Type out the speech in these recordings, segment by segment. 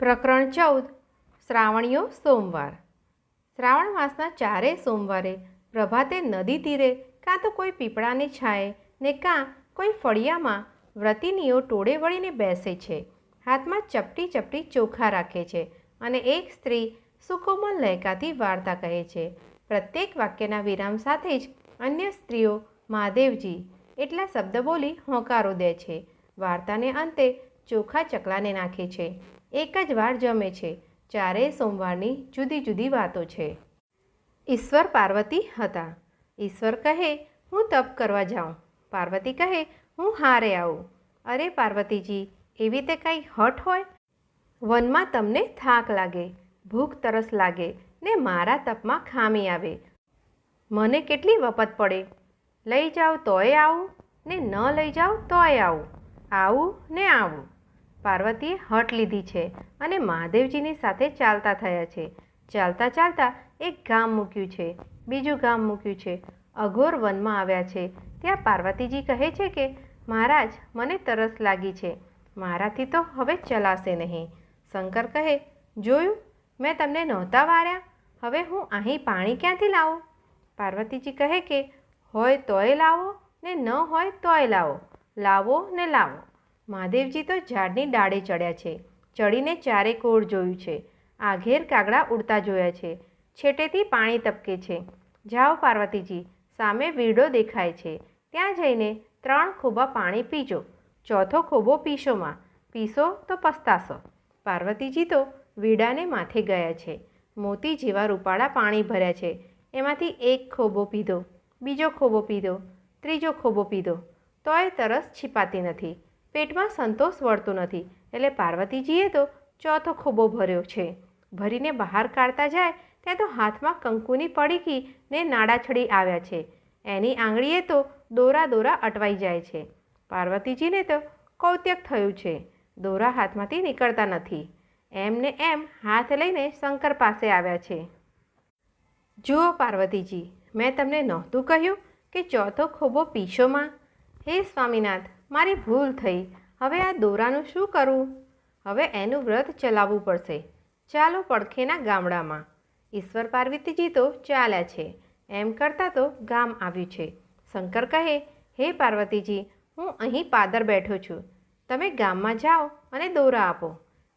પ્રકરણ ચૌદ. શ્રાવણીયો સોમવાર. શ્રાવણ માસના ચારે સોમવારે પ્રભાતે નદી તીરે કાં તો કોઈ પીપળાની છાંયે ને કાં કોઈ ફળિયામાં વ્રતિનીઓ ટોળે વળીને બેસે છે. હાથમાં ચપટી ચપટી ચોખા રાખે છે અને એક સ્ત્રી સુકોમલ લહેકાથી વાર્તા કહે છે. પ્રત્યેક વાક્યના વિરામ સાથે જ અન્ય સ્ત્રીઓ, મહાદેવજી, એટલા શબ્દ બોલી હોંકારો દે છે. વાર્તાને અંતે ચોખા ચકલાને નાખે છે. એક જ વાર જમે છે ચારેય સોમવારની જુદી જુદી વાતો છે. ઈશ્વર પાર્વતી હતા. ઈશ્વર કહે, હું તપ કરવા જાઉં. પાર્વતી કહે, હું હારે આવું. અરે પાર્વતીજી, એવી તે કંઈ હટ હોય? વનમાં તમને થાક લાગે, ભૂખ તરસ લાગે ને મારા તપમાં ખામી આવે. મને કેટલી વપત પડે? લઈ જાઓ તોય આવું ને ન લઈ જાઓ તોય આવું. આવું ને આવું. પાર્વતીએ હટ લીધી છે અને મહાદેવજીની સાથે ચાલતા થયા છે. ચાલતા ચાલતા એક ગામ મૂક્યું છે, બીજું ગામ મૂક્યું છે. અઘોર વનમાં આવ્યા છે. ત્યાં પાર્વતીજી કહે છે કે, મહારાજ, મને તરસ લાગી છે. મારાથી તો હવે ચલાશે નહીં. શંકર કહે, જોયું? મેં તમને નહોતા વાર્યા. હવે હું અહીં પાણી ક્યાંથી લાવું? પાર્વતીજી કહે કે, હોય તોય લાવો ને ન હોય તોય લાવો. લાવો ને લાવો. મહાદેવજી તો ઝાડની ડાળે ચડ્યા છે. ચડીને ચારે કોર જોયું છે. આઘેર કાગડા ઉડતા જોયા છે. છેટેથી પાણી ટપકે છે. જાઓ પાર્વતીજી, સામે વીડો દેખાય છે. ત્યાં જઈને ત્રણ ખોબા પાણી પીજો. ચોથો ખોબો પીશોમાં. પીશો તો પસ્તાશો. પાર્વતીજી તો વીડાને માથે ગયા છે. મોતી જેવા રૂપાળા પાણી ભર્યા છે. એમાંથી એક ખોબો પીધો. બીજો ખોબો પીધો. ત્રીજો ખોબો પીધો. તોય તરસ છીપાતી નથી. પેટમાં સંતોષ વળતો નથી. એટલે પાર્વતીજીએ તો ચોથો ખોબો ભર્યો છે. ભરીને બહાર કાઢતા જાય ત્યાં તો હાથમાં કંકુની પડીકી ને નાડા છડી આવ્યા છે. એની આંગળીએ તો દોરા દોરા અટવાઈ જાય છે. પાર્વતીજીને તો કૌત્યક થયું છે. દોરા હાથમાંથી નીકળતા નથી. એમને એમ હાથ લઈને શંકર પાસે આવ્યા છે. જુઓ પાર્વતીજી, મેં તમને નહોતું કહ્યું કે ચોથો ખોબો પીશોમાં? હે સ્વામીનાથ મારી ભૂલ થઈ. હવે આ દોરાનું શું કરવું હવે એનું વ્રત ચલાવવું પડશે. ચાલો પડખેના ગામડામાં. ઈશ્વર પાર્વતીજી તો ચાલ્યા છે. એમ કરતાં તો ગામ આવ્યું છે. શંકર કહે, હે પાર્વતીજી, હું અહીં પાદર બેઠો છું. તમે ગામમાં જાઓ અને દોરા આપો.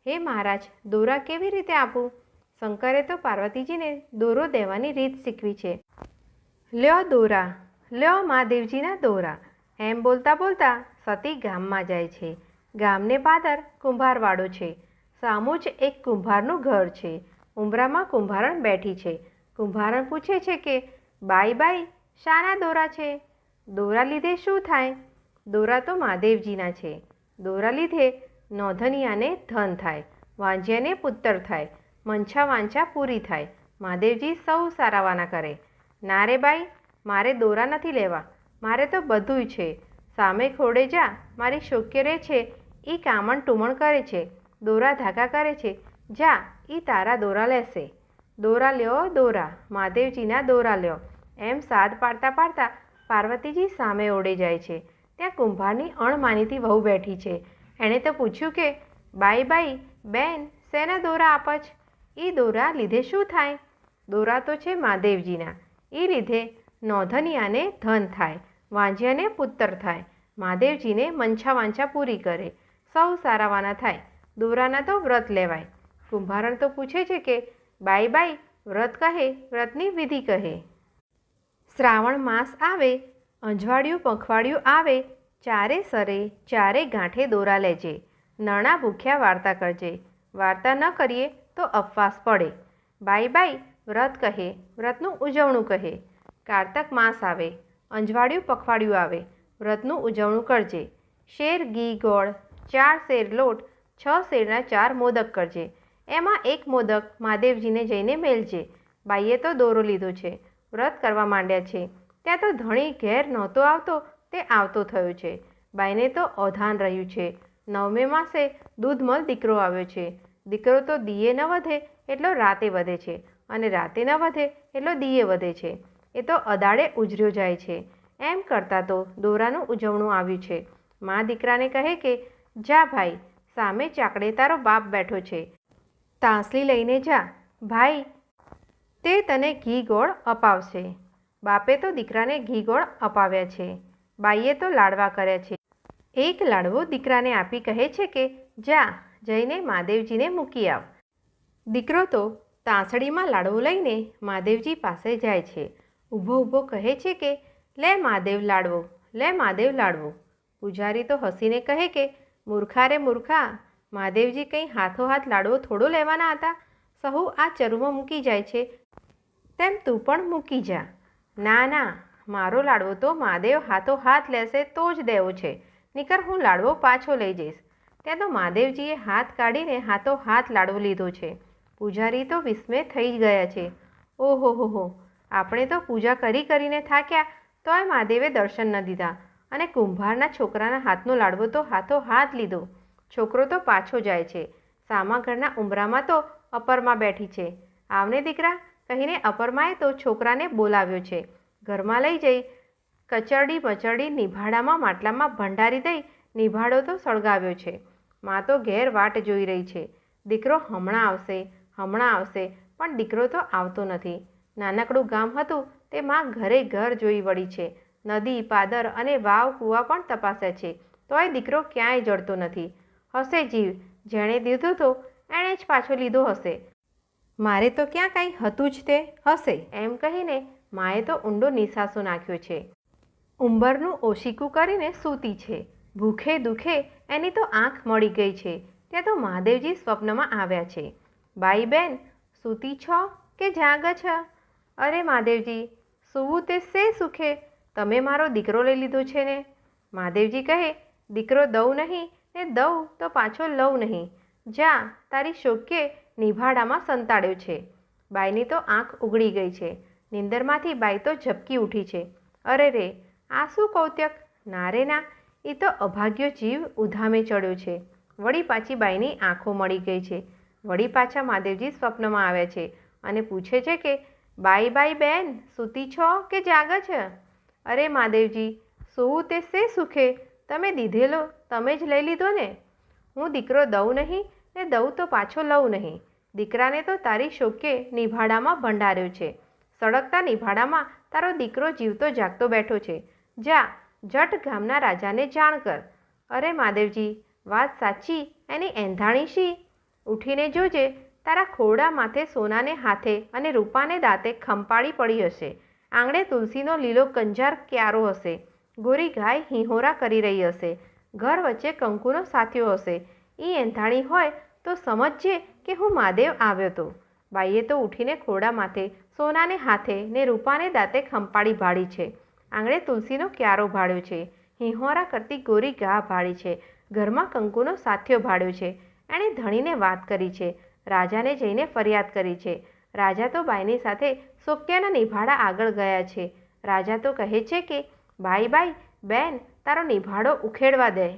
હે મહારાજ, દોરા કેવી રીતે આપું? શંકરે તો પાર્વતીજીને દોરો દેવાની રીત શીખવી છે. લ્યો દોરા, લ્યો મહાદેવજીના દોરા. એમ બોલતા બોલતા સતી ગામમાં જાય છે. ગામને પાદર કુંભારવાડો છે. સામું જ એક કુંભારનું ઘર છે. ઉંબરામાં કુંભારણ બેઠી છે. કુંભારણ પૂછે છે કે, બાઈ બાઈ, શાના દોરા છે? દોરા લીધે શું થાય? દોરા તો મહાદેવજીના છે. દોરા લીધે નોંધનિયાને ધન થાય, વાંજ્યાને પુત્ર થાય, મંછા વાંછા પૂરી થાય. મહાદેવજી સૌ સારાવાના કરે. ના રે બાઈ, મારે દોરા નથી લેવા. મારે તો બધુંય છે. સામે ખોડે જા, મારી શોક્ય રહે છે એ કામણ ટુમણ કરે છે, દોરા ધાકા કરે છે, જા એ તારા દોરા લેશે. દોરા લ્યો, દોરા, મહાદેવજીના દોરા લ્યો. એમ સાદ પાડતા પાડતા પાર્વતીજી સામે ઓડે જાય છે. ત્યાં કુંભારની અણમાનીતી વહુ બેઠી છે. એણે તો પૂછ્યું કે, બાઈ બાઈ, બેન, શેના દોરા આપચ એ દોરા લીધે શું થાય? દોરા તો છે મહાદેવજીના. એ લીધે નોંધનિયાને ધન થાય, વાંઝિયાને પુત્ર થાય. મહાદેવજીને મંછા વાંછા પૂરી કરે. સૌ સારાવાના થાય. દોરાના તો વ્રત લેવાય. કુંભારણ તો પૂછે છે કે, બાઈ બાઈ, વ્રત કહે, વ્રતની વિધિ કહે. શ્રાવણ માસ આવે, અંજવાળિયું પંખવાડિયું આવે, ચારે સરે, ચારે ગાંઠે દોરા લેજે. નણા ભૂખ્યા વાર્તા કરજે. વાર્તા ન કરીએ તો અપવાસ પડે. બાઈ બાઈ, વ્રત કહે, વ્રતનું ઉજવણું કહે. કારતક માસ આવે, અંજવાળિયું પખવાડિયું આવે વ્રતનું ઉજવણું કરજે. શેર, ઘી, ગોળ, ચાર શેર લોટ, છ શેરના ચાર મોદક કરજે. એમાં એક મોદક મહાદેવજીને જઈને મેલજે. બાઈએ તો દોરો લીધો છે. વ્રત કરવા માંડ્યા છે. ત્યાં તો ધણી ઘેર નહોતો આવતો, તે આવતો થયો છે. બાઈને તો અવધાન રહ્યું છે. નવમે માસે દૂધમલ દીકરો આવ્યો છે. દીકરો તો દીએ ન વધે, એટલો રાતે વધે છે. અને રાતે ન વધે, એટલો દીએ વધે છે. એ તો અદાડે ઉજર્યો જાય છે. એમ કરતાં તો દોરાનું ઉજવણું આવ્યું છે. મા દીકરાને કહે કે, જા ભાઈ, સામે ચાકડે તારો બાપ બેઠો છે. તાંસલી લઈને જા. ભાઈ, તે તને ઘી ગોળ અપાવશે. બાપે તો દીકરાને ઘી ગોળ અપાવ્યા છે. બાઈએ તો લાડવા કર્યા છે. એક લાડવો દીકરાને આપી કહે છે કે, જા, જઈને મહાદેવજીને મૂકી આવ. દીકરો તો તાંસળીમાં લાડવો લઈને મહાદેવજી પાસે જાય છે. ઊભો ઊભો કહે છે કે લે મહાદેવ લાડવો, લે મહાદેવ લાડવો. પૂજારી તો હસીને કહે કે, મૂર્ખા રે મૂર્ખા, મહાદેવજી કંઈ હાથો હાથ લાડવો થોડો લેવાના હતા. સહુ આ ચરુમાં મૂકી જાય છે. તેમ તું પણ મૂકી જા. ના ના, મારો લાડવો તો મહાદેવ હાથો હાથ લેશે તો જ દેવો છે. નીકર હું લાડવો પાછો લઈ જઈશ. ત્યાં તો મહાદેવજીએ હાથ કાઢીને હાથો હાથ લાડવો લીધો છે. પૂજારી તો વિસ્મય થઈ જ ગયા છે. ઓહો, હો હો. આપણે તો પૂજા કરી કરીને થાક્યા. તોય મહાદેવે દર્શન ન દીધા અને કુંભારના છોકરાના હાથનો લાડવો તો હાથો હાથ લીધો. છોકરો તો પાછો જાય છે. સામા ઘરના ઉંબરામાં તો અપરમાં બેઠી છે. આવને દીકરા, કહીને અપરમાએ તો છોકરાને બોલાવ્યો છે. ઘરમાં લઈ જઈ, કચરડી મચરડી નિભાડામાં માટલામાં ભંડારી દઈ નિભાડો તો સળગાવ્યો છે. મા તો ઘેર વાટ જોઈ રહી છે. દીકરો હમણાં આવશે હમણાં આવશે, પણ દીકરો તો આવતો નથી. નાનકડું ગામ હતું તે માં ઘરે ઘર જોઈ વળી છે. નદી, પાદર અને વાવ કૂવા પણ તપાસે છે. તોય દીકરો ક્યાંય જડતો નથી. હશે જીવ. જેણે દીધો તો એણે જ પાછો લીધો હશે. મારે તો ક્યાં કાંઈ હતું જ તે? હશે. એમ કહીને માએ તો ઊંડો નિસાસો નાખ્યો છે. ઉંબરનું ઓશીકું કરીને સૂતી છે. ભૂખે દુખે એની તો આંખ મળી ગઈ છે. ત્યાં તો મહાદેવજી સ્વપ્નમાં આવ્યા છે. બાઈ બેન, સૂતી છો કે જાગ છ? અરે મહાદેવજી સૂવું તે સે સુખે? તમે મારો દીકરો લઈ લીધો છે ને? મહાદેવજી કહે, દીકરો દઉં નહીં ને દઉં તો પાછો લઉં નહીં. જા, તારી શોકે નિભાડામાં સંતાડ્યો છે. બાઈની તો આંખ ઉગડી ગઈ છે. નિંદરમાંથી બાઈ તો ઝબકી ઉઠી છે. અરે રે, આ શું કૌત્યક ના રે ના એ તો અભાગ્યો જીવ ઉધામે ચડ્યો છે. વળી પાછી બાઈની આંખો મળી ગઈ છે. વળી પાછા મહાદેવજી સ્વપ્નમાં આવ્યા છે અને પૂછે છે કે બાઈ બાઈ બેન, સૂતી છો કે જાગ છે? અરે મહાદેવજી, સૂવું તે શે સુખે? તમે દીધેલો તમે જ લઈ લીધો ને. હું દીકરો દઉં નહીં ને દઉં તો પાછો લઉં નહીં. દીકરાને તો તારી શોકે નિભાડામાં ભંડાર્યો છે. સળગતા નિભાડામાં તારો દીકરો જીવતો જાગતો બેઠો છે. જા, જટ ગામના રાજાને જાણ કર. અરે મહાદેવજી, વાત સાચી, એની એંધાણી શી? ઉઠીને જોજે તારા ખોરડા માથે સોનાને હાથે અને રૂપાને દાંતે ખંપાળી પડી હશે. આંગણે તુલસીનો લીલો કંજાર ક્યારો હશે. ગોરી ગાય હિંહોરા કરી રહી હશે. ઘર વચ્ચે કંકુનો સાથિયો હશે. એ એંધાણી હોય તો સમજજે કે હું મહાદેવ આવ્યો તો. બાઈએ તો ઉઠીને ખોરડા માથે સોનાને હાથે ને રૂપાને દાંતે ખંપાળી ભાળી છે. આંગણે તુલસીનો ક્યારો ભાળ્યો છે. હિંહોરા કરતી ગોરી ગા ભાળી છે. ઘરમાં કંકુનો સાથિયો ભાળ્યો છે. એણે ધણીને વાત કરી છે. રાજાને જઈને ફરિયાદ કરી છે. રાજા તો બાઈની સાથે સોક્યાના નિભાડા આગળ ગયા છે. રાજા તો કહે છે કે, બાઈ બાઈ, બેન, તારો નિભાડો ઉખેડવા દે.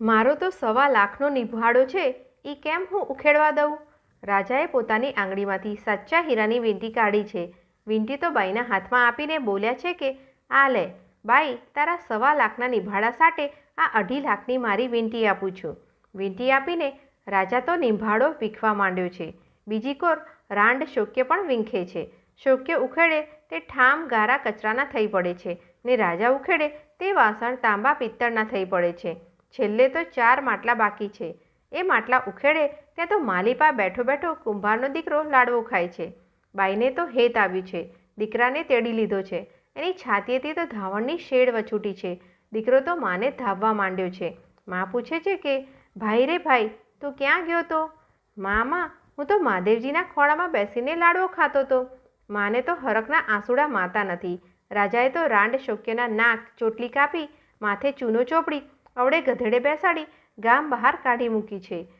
મારો તો સવા લાખનો નિભાડો છે એ કેમ હું ઉખેડવા દઉં? રાજાએ પોતાની આંગળીમાંથી સાચા હીરાની વીંટી કાઢી છે. વીંટી તો બાઈના હાથમાં આપીને બોલ્યા છે કે, આ લે, બાઈ, તારા સવા લાખના નિભાડા સાથે આ અઢી લાખની મારી વીંટી આપું છું. વીંટી આપીને રાજા તો નિંભાળો વીખવા માંડ્યો છે. બીજી કોર રાંડ શોક્ય પણ વીંખે છે. શોક્ય ઉખેડે તે ઠામ ગારા કચરાના થઈ પડે છે ને રાજા ઉખેડે તે વાસણ તાંબા પિત્તળના થઈ પડે છે. છેલ્લે તો ચાર માટલા બાકી છે. એ માટલા ઉખેડે ત્યાં તો માલીપા બેઠો બેઠો કુંભારનો દીકરો લાડવો ખાય છે. બાઈને તો હેત આવ્યું છે. દીકરાને તેડી લીધો છે. એની છાતીએથી તો ધાવણની શેડ વછૂટી છે. દીકરો તો માને ધાવવા માંડ્યો છે. મા પૂછે છે કે, ભાઈ રે ભાઈ તું ક્યાં ગયો તો? મામા, હું તો મહાદેવજીના ખોળામાં બેસીને લાડવો ખાતો તો. માને તો હરકના આંસુડા માતા નથી. રાજાએ તો રાંડ શોક્યના નાક, ચોટલી કાપી, માથે ચૂનો ચોપડી અવડે ગધેડે બેસાડી, ગામ બહાર કાઢી મૂકી છે.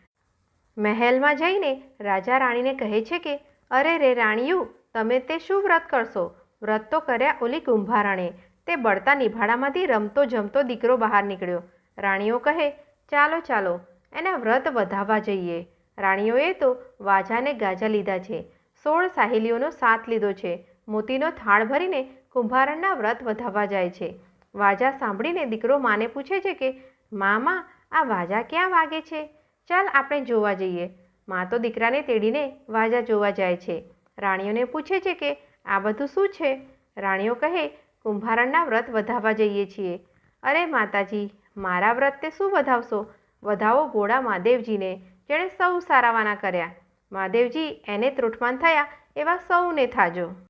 મહેલમાં જઈને રાજા રાણીને કહે છે કે, અરે રે રાણીયું, તમે તે શું વ્રત કરશો? વ્રત તો કર્યા ઓલી કુંભારાણે. તે બળતા નિભાડામાંથી રમતો જમતો દીકરો બહાર નીકળ્યો. રાણીઓ કહે, ચાલો ચાલો એના વ્રત વધાવવા જઈએ. રાણીઓએ તો વાજાને ગાજા લીધા છે. સોળ સાહેલીઓનો સાથ લીધો છે. મોતીનો થાળ ભરીને કુંભારણના વ્રત વધાવવા જાય છે. વાજા સાંભળીને દીકરો માને પૂછે છે કે, મામા, આ વાજા ક્યાં વાગે છે? ચાલ આપણે જોવા જઈએ. મા તો દીકરાને તેડીને વાજા જોવા જાય છે. રાણીઓને પૂછે છે કે, આ બધું શું છે? રાણીઓ કહે, કુંભારણના વ્રત વધાવવા જઈએ છીએ. અરે માતાજી, મારા વ્રત તે શું વધાવશો? વધાવો ભોળા મહાદેવજીને જેણે સૌ સારાવાના કર્યા. મહાદેવજી એને ત્રુટમાન થયા એવા સૌને થાજો.